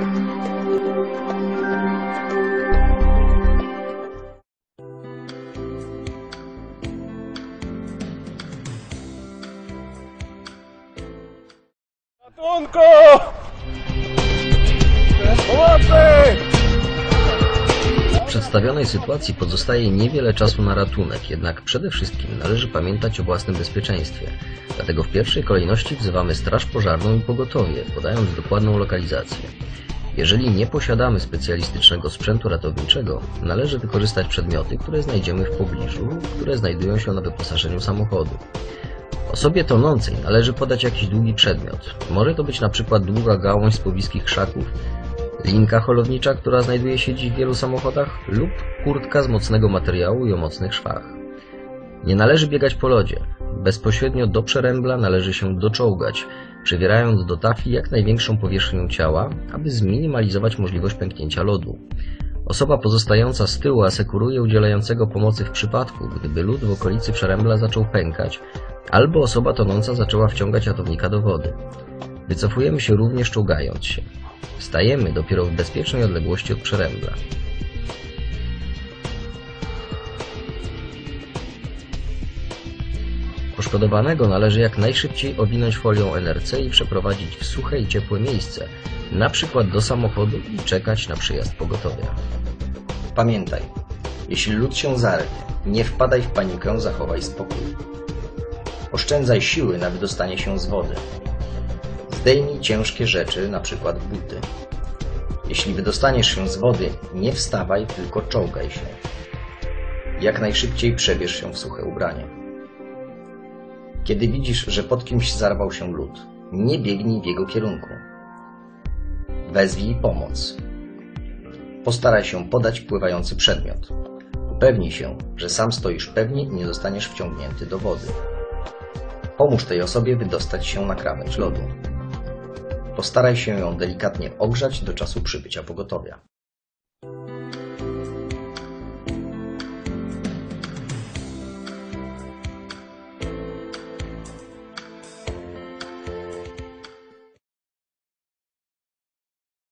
Ratunku! W przedstawionej sytuacji pozostaje niewiele czasu na ratunek, jednak przede wszystkim należy pamiętać o własnym bezpieczeństwie. Dlatego w pierwszej kolejności wzywamy Straż Pożarną i Pogotowie, podając dokładną lokalizację. Jeżeli nie posiadamy specjalistycznego sprzętu ratowniczego, należy wykorzystać przedmioty, które znajdziemy w pobliżu, które znajdują się na wyposażeniu samochodu. Osobie tonącej należy podać jakiś długi przedmiot. Może to być na przykład długa gałąź z pobliskich krzaków, linka holownicza, która znajduje się dziś w wielu samochodach, lub kurtka z mocnego materiału i o mocnych szwach. Nie należy biegać po lodzie. Bezpośrednio do przerębla należy się doczołgać, przywierając do tafli jak największą powierzchnią ciała, aby zminimalizować możliwość pęknięcia lodu. Osoba pozostająca z tyłu asekuruje udzielającego pomocy w przypadku, gdyby lód w okolicy przerębla zaczął pękać, albo osoba tonąca zaczęła wciągać ratownika do wody. Wycofujemy się również czołgając się. Stajemy dopiero w bezpiecznej odległości od przerębla. Poszkodowanego należy jak najszybciej owinąć folią NRC i przeprowadzić w suche i ciepłe miejsce, na przykład do samochodu i czekać na przyjazd pogotowia. Pamiętaj, jeśli lód się zarwie, nie wpadaj w panikę, zachowaj spokój. Oszczędzaj siły na wydostanie się z wody. Zdejmij ciężkie rzeczy, przykład buty. Jeśli wydostaniesz się z wody, nie wstawaj, tylko czołgaj się. Jak najszybciej przebierz się w suche ubranie. Kiedy widzisz, że pod kimś zarwał się lód, nie biegnij w jego kierunku. Wezwij pomoc. Postaraj się podać pływający przedmiot. Upewnij się, że sam stoisz pewnie i nie zostaniesz wciągnięty do wody. Pomóż tej osobie wydostać się na krawędź lodu. Postaraj się ją delikatnie ogrzać do czasu przybycia pogotowia.